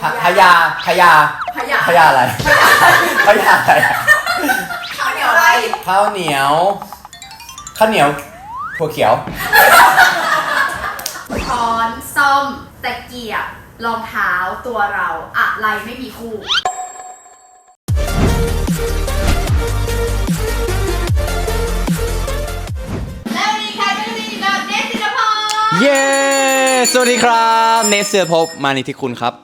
พพยาพยาพยาพยาอะไรพยาอะไรข้าวเหนียวอะไรข้าวเหนียวข้าวเหนียวถั่วเขียวช้อนส้อมตะเกียบรองเท้าตัวเราอะไรไม่มีคู่ และวันนี้แคทก็จะมีกับเนสศิลปรเย้ สวัสดีครับ เนสเสือพบมานิทิคุณครับ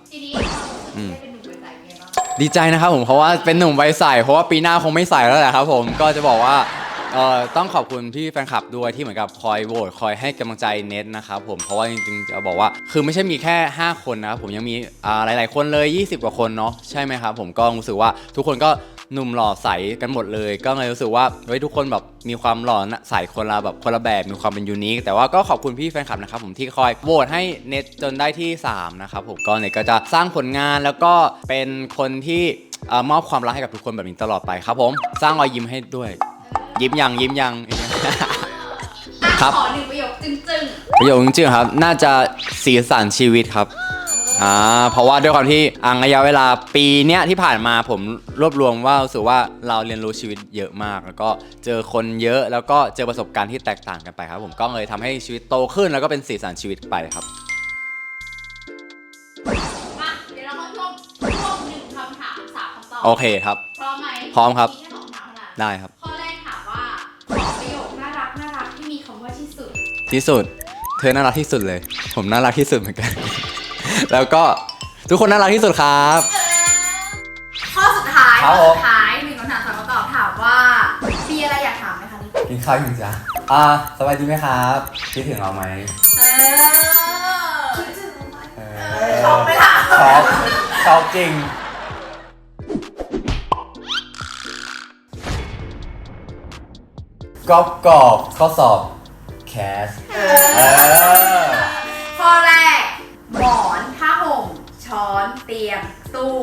ดีใจนะครับผมเพราะว่าเป็นหนุ่มไวยใสเพราะว่าปีหน้าคงไม่ใสแล้วแหละครับผมก็จะบอกว่าเอ่อต้องขอบคุณพี่แฟนคลับด้วยที่เหมือนกับคอยโหวตคอยให้กำลังใจเน็ตนะครับผมเพราะว่าจริงๆจะบอกว่าคือไม่ใช่มีแค่ 5 คนนะครับผมยังมีอ่าหลาย ๆ คนเลย 20 กว่าคนเนาะใช่ไหมครับผมก็รู้สึกว่าทุกคนก็ หนุ่มหล่อใสกันหมดเลย ก็เลยรู้สึกว่าเฮ้ยทุกคนแบบมีความหล่อนะใสคนละแบบคนละแบบมีความเป็นยูนิคแต่ว่าก็ขอบคุณพี่แฟนคลับนะครับผมที่คอยโหวตให้เน็ตจนได้ที่สามนะครับผมก็เน็ตก็จะสร้างผลงานแล้วก็เป็นคนที่เอ่อมอบความรักให้กับทุกคนแบบนี้ตลอดไปครับผมสร้างรอยยิ้มให้ด้วย ยิ้มยังยิ้มยังอะครับขอหนึ่งประโยคจึ้งประโยคจริงๆครับ น่าจะสีสันชีวิตครับ อ่าเพราะว่าด้วยความที่อังระยะเวลาปีเนี้ยที่ผ่านมาผมรวบรวมว่ารู้สึกว่าเราเรียนรู้ชีวิตเยอะมาก แล้วก็เจอคนเยอะแล้วก็เจอประสบการณ์ที่แตกต่างกันไปครับ ผมก็เลยทำให้ชีวิตโตขึ้นแล้วก็เป็นสีสันชีวิตไปครับๆมาเดี๋ยวเราเข้าช่วงช่วงหนึ่งคำถามสามคำตอบโอเคครับ พร้อมไหมพร้อมครับ มีแค่สองคำถามเท่านั้นได้ครับ ข้อแรกถามว่าขอประโยคน่ารักน่ารักที่มีคำว่าที่สุดที่สุด เธอน่ารักที่สุดเลย ผมน่ารักที่สุดเหมือนกัน แล้วก็ทุกคนน่ารักที่สุดครับ ข้อสุดท้ายครัข้บอผม สุดท้ายหนึ่งคำถามสามคำตอบถามว่ามีอะไรอยากถามไหมคะนี่กินข้าวยังจ้ะอ่าสบายดีไหมครับคิดถึงเราไหมเออคิดถึงไหมเอเออช็อกไหมล่ะช็อกช็อกจริงกรอบกรอบข้อสอบแคส เออข้อ เตียง ตู้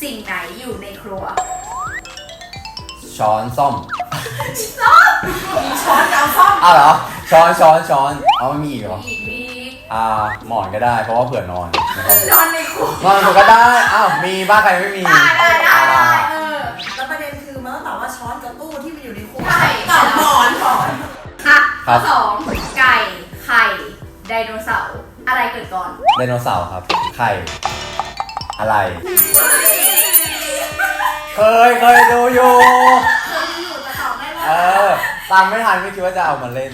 สิ่งไหนอยู่ในครัว ช้อนซ่อมมีช้อนกับซ่อมอ้าวเหรอ ช้อนช้อนช้อนเอามันมีอีกเหรอ อีกมีอ่า หมอนก็ได้ เพราะว่าเผื่อนอนนะครับนอนในครัว นอนผมก็ได้ อ้าว มีบ้านใครไม่มีได้ได้ได้ได้เออแล้วประเด็นคือมันต้องตอบว่าช้อนกับตู้ที่มันอยู่ในครัวใช่กับหมอนหมอนอะครัข้อบสองไก่ ไข่ ไดโนเสาร์ อะไรเกิดก่อน ไดโนเสาร์ครับ ไข่ อะไร เคยเคยดูอยู่เคยอยู่แต่ตอบไม่ได้เออตามไม่ทันไม่คิดว่าจะเอามาเล่น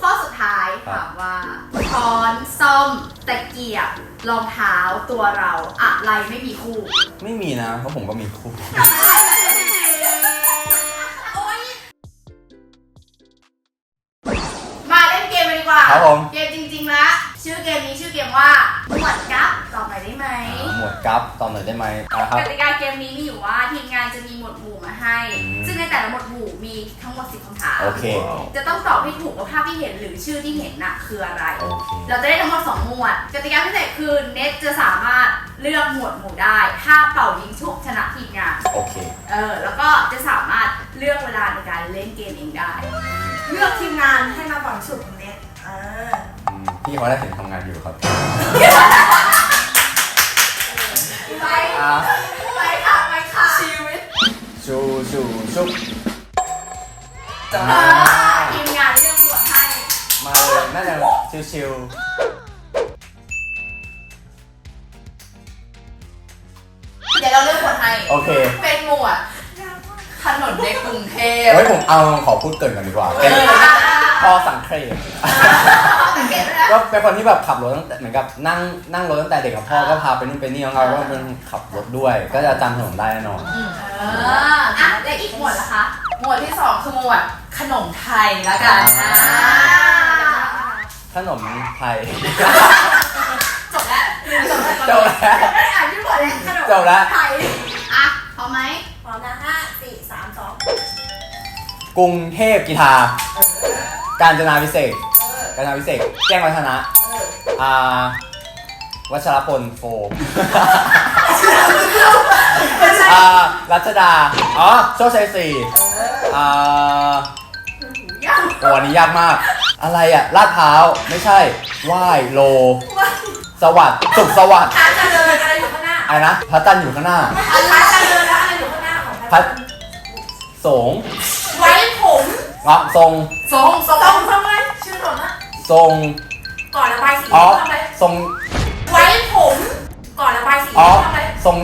ข้อสุดท้ายครับถามว่าช้อนส้อมตะเกียบรองเท้าตัวเราอะไรไม่มีคู่ ไม่มีนะ เพราะผมก็มีคู่มาเล่นเกมกันดีกว่า ครับผม เกมจริงๆแล้วชื่อเกมนี้ชื่อเกมว่าหมวดกับ หมวดกัฟตอนหน่อยได้ไหมอะครับ กติกาเกมนี้มีอยู่ว่าทีมงานจะมีหมวดหมู่มาให้ อืม ซึ่งในแต่ละหมวดหมู่มีทั้งหมด10คำถาม โอเค จะต้องตอบให้ถูกว่าภาพที่เห็นหรือชื่อที่เห็นน่ะคืออะไร โอเค เราจะได้ทั้งหมด2หมวด กติกาพิเศษคือเน็ตจะสามารถเลือกหมวดหมู่ได้ ถ้าเป่ายิงชุบชนะทีมงาน โอเค เออ แล้วก็จะสามารถเลือกเวลาในการเล่นเกมเองได้ เลือกทีมงานให้มาฝังฉุดตรงนี้เอออืมพี่เขาได้ถึงทำงานอยู่ครับไป อะไปค่ะไปค่ะชีวิตชูชูชุบจ้าทีมงานเลือกหมวดให้มาเลยน่าจะชิวเดี๋ยวเราเลือกหมวดให้ๆโอเคเป็นหมวดถนนในกรุงเทพเฮ้ยผมเอาขอพูดเกรินก่อนดีกว่าเอเป็น อ พ่อสังเคราะห์สังเกตด้วยนะก็เป็นคนที่แบบขับรถตั้งแต่เหมือนกับนั่งนั่งรถตั้งแต่เด็กกับพ่อก็พาไปนู่นไปนี่ของเราก็เป็นขับรถด้วย ก็จะจำถนนได้แน่นอน เอออะและอีกหมวดล่ะคะ หมวดที่สองคือหมวดขนมไทยแล้วกันอ่าอ่า ขนมไทย จบแล้วจบแล้วจบแล้ว ไม่ได้อ่านชื่อหมวดเลยขนมจบแล้ว ไทยอะพร้อมไหมพร้อมนะห้าสี่สามสองกรุงเทพกีฬา การจนาพิเศษกการจนาพิเศษแจ้งวัฒนะเอออ่าวัชรพลโฟมไม่ใช่อ่ารัชดา อ๋อ โชคชัยสี่อ่ายังโอ้อันนี้ยากมาก อะไรอะ ลาดพร้าว ไม่ใช่ว่ายโล สวัสดิ์สุขสวัสดิ์อ่านจะอะไรนะพระจันทร์อยู่ข้างหน้า อะไรจะเดินแล้วอะไรอยู่ข้างหน้าของพระสงไว้ผม อ๋อทรงทรงทรงตรงทำไมชื่อถนนนะทรงก่อนระบายสีอ๋อทำไมทรงไว้ผม ก่อนระบายสีอ๋อทำไมทรง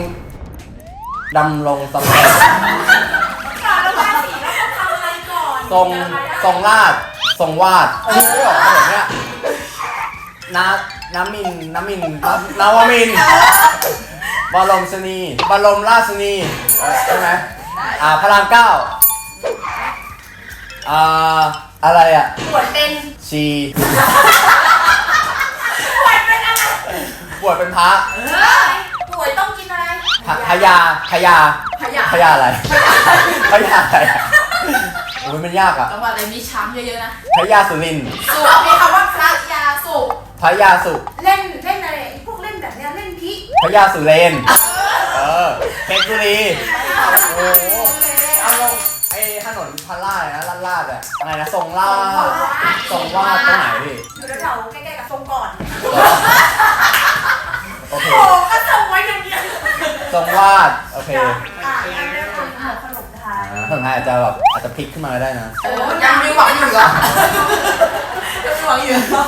ดำรงตำแหน่งก่อนระบายสีแล้วเขาทำอะไรก่อนทรงจะระบายได้ทรงราชทรงวาดเออไม่ออกเหรอเนี่ยน้ำน้ำมินน้ำมินน้ำนวมินทร์บรมชนีบรมราชนีเออใช่ไหมอ่าพระรามเก้า อ่าอะไรอะป่วยเป็นชีป่วยเป็นอะไรบวชเป็นพระเออป่วยต้องกินอะไรพพยาพยาพยาพยาอะไรพยาอะไรอะโอ้ยมันยากอะจังหวัดอะไรมีช้างเยอะๆนะพยาสุรินทร์สุมีคำว่าพระยาสุพยาสุเล่นเล่นอะไรไอ้พวกเล่นแบบเนี้ยเล่นพิพยาสุเรนทร์เออเพชรบุรีโอ้ ถนนพระลาดนะลาดลาดอะอะไรนะทรงลาดทรงวาดตรงไหนพี่อยู่แถวๆใกล้ๆกับทรงก่อนโอเคโอ้ก็ทรงไว้อย่างเดียวทรงวาดโอเคอะอันนี้ทำหัวขนมไทยอ่าคนไทยอาจจะแบบอาจจะพลิกขึ้นมาก็ได้นะโอ้ยังมีหวังอยู่เหรอยังมีหวังอยู่เหรอ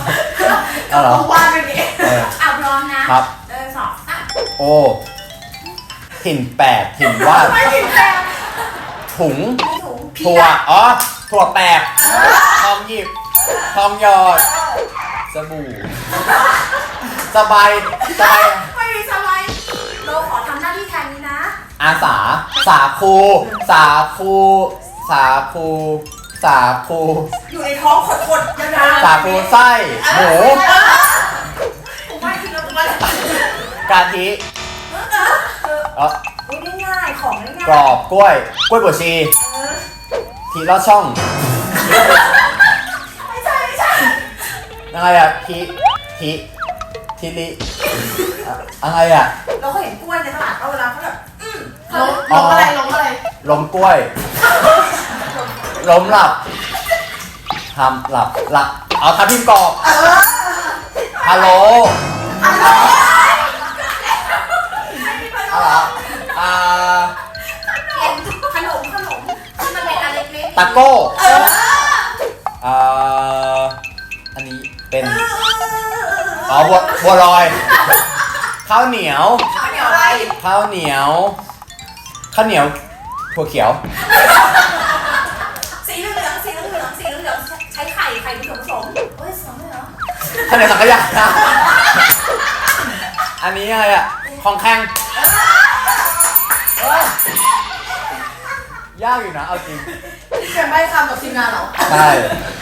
เอาเหรอวาดไปนี้เอออะพร้อมนะครับเออสองสามโอ้ถิ่นแปดถิ่นวาดถึงแปด ถุงไม่ถุงถั่วอ๋อถั่วแปบทองหยิบทองหยอดสบู่สบายสบายไม่มีสบายเราขอทำหน้าที่แทนนี้นะ อาสา สาคู สาคู สาคู สาคู อยู่ในท้องขดๆยาวๆสาคูไส้หมูเออผมไม่คิดว่าผมว่ากะทิเออเออเอออุ๊ยง่ายๆของง่ายๆกรอบกล้วย กล้วยบวชชี เออทีลอดช่อง ไม่ใช่ไม่ใช่อะไรอะทีทีทีลิอะอะไรอะเราก็เห็นกล้วยในตลาดเอาเวลาเขาแบบอืมลงลงอะไรลงอะไรล้มกล้วยล้มหลับทำหลับหลับเอาทับทิมกรอบเออฮัลโหล อะไรอะไร ตะโก้เอออ่าอันนี้เป็นเอออ๋อบัวบัวลอย ข้าวเหนียว ข้าวเหนียวอะไรข้าวเหนียว ข้าวเหนียวถั่วเขียว สีเหลืองสีเหลืองสีเหลืองใช้ไข่ไข่ผสมผสมเฮ้ยสองเลยเหรอข้าวเหนียวสังขยานะอันนี้อะไรอะของแข็งเอ้ยยากอยู่นะ เอาจริง เป็นใบคำกับทีมงานเหรอใช่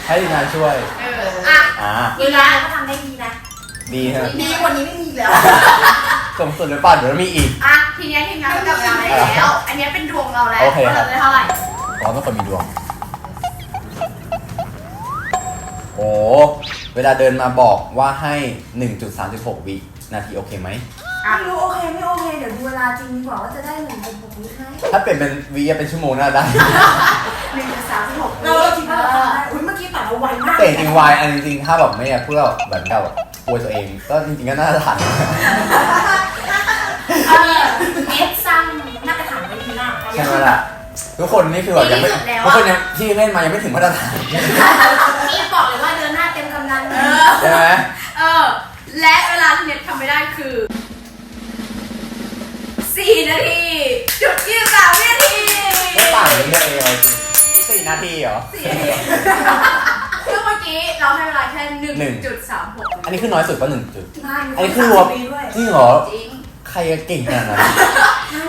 ให้ทีมงานช่วยเอออะอ่าเวลาก็ทำได้ดีนะ ดีฮะดีกว่านี้ไม่มีแล้วส่งสุดหรือเปล่าเดี๋ยวมีอีก อะทีเนี้ยทีมงานก็กลับมาแล้ว อันเนี้ยเป็นดวงเราแล้วโอเคครับว่าเราได้เท่าไหร่อ๋อต้องคนมีดวง โอ้เวลาเดินมาบอกว่าให้ 1.36 วินาทีโอเคไหม ไม่รู้โอเคไม่โอเค เดี๋ยวดูเวลาจริงดีกว่าว่าจะได้หนึ่งเป็นหกวิไหมถ้าเปลี่ยนเป็นวิอะเป็นชั่วโมงน่าได้ หนึ่งสามสิบหกเราคิดว่าเราทำได้อุ้ยเมื่อกี้แต่เราไวมากแต่จริงๆวายอันจริงๆถ้าแบบไม่อยากเพื่อแบบกับแบบอวยตัวเอง ก็จริงๆก็น่าจะทัน เออเน็ตสร้างมาตรฐานไว้ทีหน้าใช่ไหมล่ะทุกคนนี่คือแบบยังไม่ดีที่สุดแล้วทุอะกคนยังที่เล่นมายังไม่ถึงมาตรฐานนี่บอกเลยว่าเดินหน้าเต็มกำลังเลย ใช่ไหม เออ และเวลาที่เน็ตทำไม่ได้คือ 4นาที จุดยี่สามวินาทีไม่ต่างกันเลยเอาจริงสี่นาทีเหรอ สี่นาทีซึ่งเมื่อกี้เราให้เวลาแค่หนึ่ง1.36อันนี้คือน้อยสุดป่ะหนึ่งจุดง่ายอันนี้คือรวมปีด้วยจริงเหรอ จริงใครจะเก่งขนาดนั้น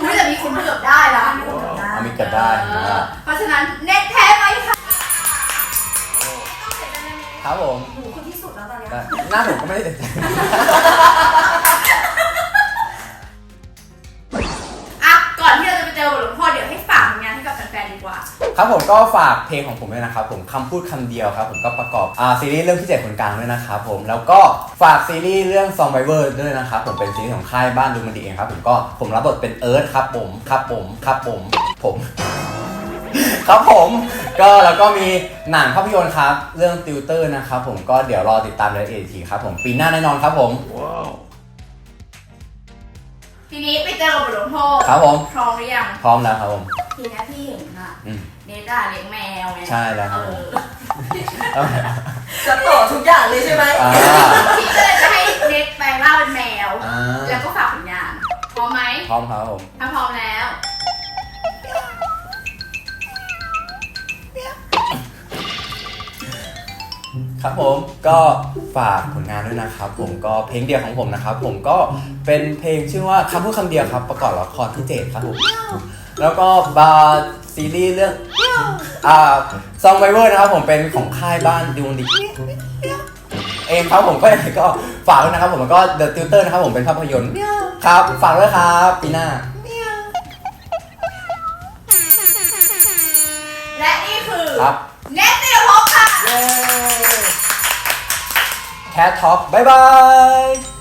อุ้ยแต่มีคนเกือบได้ละเอามีเกิดได้เออเพราะฉะนั้นเน็ตแพ้ไปค่ะครับผม หนูคือที่สุดแล้วตอนเนี้ยแต่หน้าผมก็ไม่ได้เด็ด ครับผมก็ฝากเพลงของผมด้วยนะครับผมคำพูดคำเดียวครับผมก็ประกอบอ่าซีรีส์เรื่องพิเศษคนกลางด้วยนะครับผมแล้วก็ฝากซีรีส์เรื่อง Song v i v e r ด้วยนะครับผมเป็นซีรีส์ของค่ายบ้านดูมันดีเองครับผมก็ผมรับบทเป็นเอิร์ธครับผมครับผมครับผมผมครับผมก็แล้วก็มีหนังภาพยนตร์ครับ เรื่องติวเตอร์นะครับผมก็เดี๋ยวรอติดตามรายละเอียดอีกทีครับผมปีหน้าแน่นอนครับผมทีนี้ไปเจอกับบทลงโทษครับผมพร้อมหรือยังพร้อมแล้วครับผมทีนี้พี่เห็นอะอืมเน ด้าเลี้ยงแมวไงใช่แล้วครับเอผมอจะต่อทุกอย่างเลยใช่ไหมอ่าพี่ก็เลยจะให้เน็ตแปลงร่างเป็นแมว อ่าแล้วก็ฝากผลงานพร้อมไหมพร้อมครับผมถ้าพร้อมแล้วครับผมก็ฝากผลงานด้วยนะครับผมก็เพลงเดียวของผมนะครับผมก็เป็นเพลงชื่อว่าคำพูดคำเดียวครับประกอบละครพิเศษครับผมแล้วก็บาร์ ซีรีส์เรื่องอ่าซองไวเวอร์นะครับผมเป็นของค่ายบ้านดวงดีเองครับผมก็ยังไงก็ฝากด้วยนะครับผมแล้วก็ The Tutor นะครับผมเป็นภาพยนตร์ครับฝากด้วยครับปีหน้า และนี่คือครับ เน็ตติรภพค่ะ แคทท็อกบ๊ายบาย